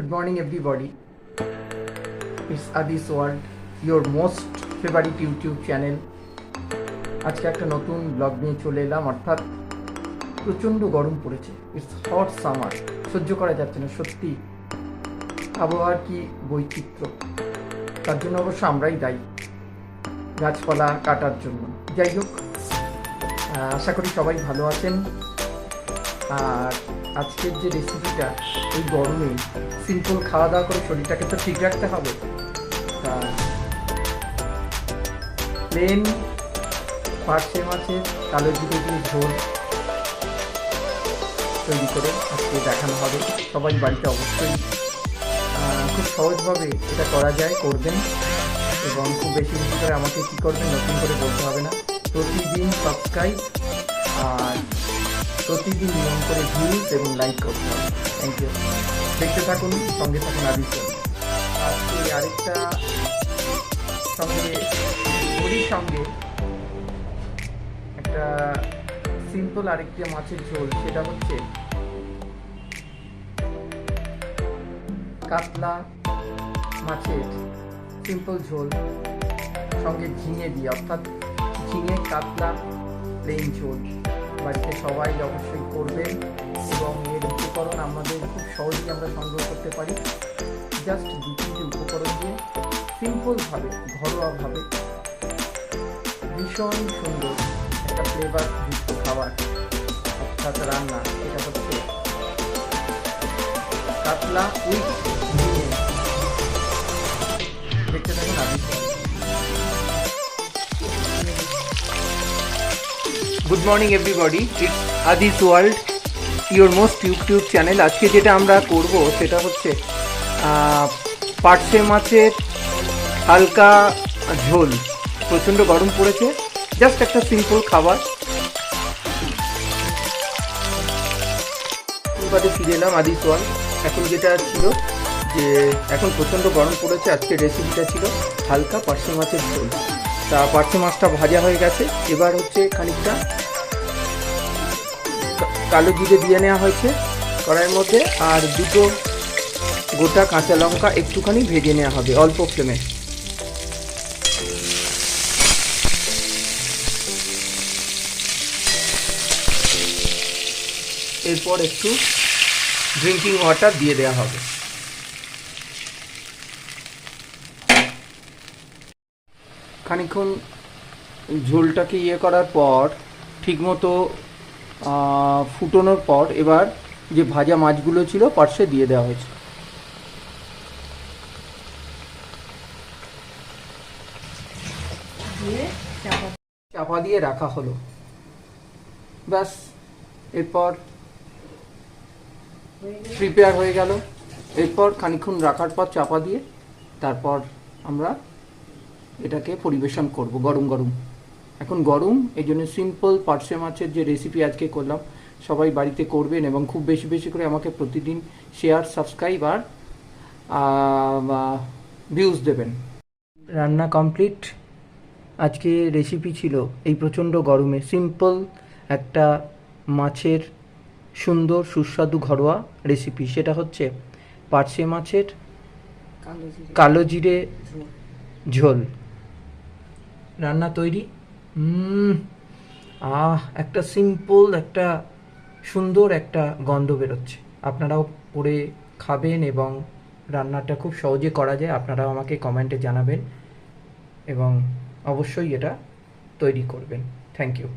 Good morning, everybody. It's Adis World, your most favorite YouTube channel. আজকে একটা নতুন blog নিয়ে চলে এলাম অর্থাৎ প্রচণ্ড গরম পড়েছে। ইটস হট সামার সহ্য করা যাচ্ছে না সত্যি। আবহাওয়ার কি বৈচিত্র্য? তার জন্য অবশ্য আমরাই দায়ী গাছপালা কাটার জন্য। যাই হোক আশা করি সবাই ভালো আছেন। আর আজকের যে রেসিপিটা এই গরমে সিম্পল খাওয়া দাওয়া করে শরীরটাকে তো ঠিক রাখতে হবে। প্লেন পার্শে মাছের কালো জিরে দিয়ে ঝোল তৈরি করে আজকে দেখানো হবে। সবাই বাড়িতে অবশ্যই খুব সহজভাবে এটা করা যায়, করবেন এবং খুব বেশি বেশি করে আমাকে কী করবেন নতুন করে বলতে হবে না। প্রতিদিন সাবস্ক্রাইব আর প্রতিদিন নিয়ম করে ভিউজ এবং লাইক করতে হবে। থ্যাংক ইউ দেখতে থাকুন, সঙ্গে থাকুন আদিত্য। আজকে আরেকটা সঙ্গে ওরই সঙ্গে একটা সিম্পল আরেকটা মাছের ঝোল, সেটা হচ্ছে কাতলা মাছের সিম্পল ঝোল, সঙ্গে ঝিঙে দিয়ে, অর্থাৎ ঝিঙে, কাতলা প্লেন ঝোল। বাড়িতে সবাই অবশ্যই করবেন এবং এর উপকরণ আমাদের খুব সহজেই আমরা সংগ্রহ করতে পারি। জাস্ট দু তিনটে উপকরণ দিয়ে সিম্পলভাবে ঘরোয়াভাবে ভীষণ সুন্দর একটা ফ্লেভার যুক্ত খাবার, অর্থাৎ রান্না, এটা হচ্ছে কাতলা উইথ দেখতে থাকুন good morning everybody it's Adi's world your most YouTube channel আজকে যেটা আমরা করব, সেটা হচ্ছে পার্শে মাছের হালকা ঝোল। প্রচণ্ড গরম পড়েছে। জাস্ট একটা সিম্পল খাবার। বাদে ফিরে এলাম আদিস ওয়ার্ল্ড এখন যেটা ছিল যে, এখন প্রচণ্ড গরম পড়েছে, আজকে রেসিপিটা ছিল হালকা পার্শে মাছের ঝোল। তা পার্শে মাছটা ভাজা হয়ে গেছে। এবার হচ্ছে খানিকটা কালো জিরে দিয়ে নেওয়া হয়েছে কড়াইয়ের মধ্যে, আর দুটো গোটা কাঁচা লঙ্কা একটুখানি ভেজে নেওয়া হবে অল্প ফ্লেমে। এরপর একটু ড্রিঙ্কিং ওয়াটার দিয়ে দেওয়া হবে। খানিকক্ষণ ঝোলটাকে ইয়ে করার পর ঠিকমতো ফুটোনোর পর এবার যে ভাজা মাছগুলো ছিল পার্শ্বে দিয়ে দেওয়া হয়েছে। চাপা। দিয়ে রাখা হলো। ব্যাস এরপর প্রিপেয়ার হয়ে গেল। এরপর খানিকক্ষণ রাখার পর চাপা দিয়ে তারপর আমরা এটাকে পরিবেশন করব গরম গরম। এখন গরম এই জন্য সিম্পল পার্সে মাছের যে রেসিপি আজকে করলাম সবাই বাড়িতে করবেন এবং খুব বেশি বেশি করে আমাকে প্রতিদিন শেয়ার সাবস্ক্রাইব আর ভিউজ দেবেন। রান্না কমপ্লিট আজকে রেসিপি ছিল এই প্রচণ্ড গরমে সিম্পল একটা মাছের সুন্দর সুস্বাদু ঘরোয়া রেসিপি সেটা হচ্ছে পার্সে মাছের কালো জিরে। ঝোল। রান্না তৈরি। আহ, একটা সিম্পল একটা সুন্দর একটা গন্ধ বেরোচ্ছে। আপনারাও পরে খাবেন এবং রান্নাটা খুব সহজে করা যায়। আপনারাও আমাকে কমেন্টে জানাবেন এবং অবশ্যই এটা তৈরি করবেন। Thank you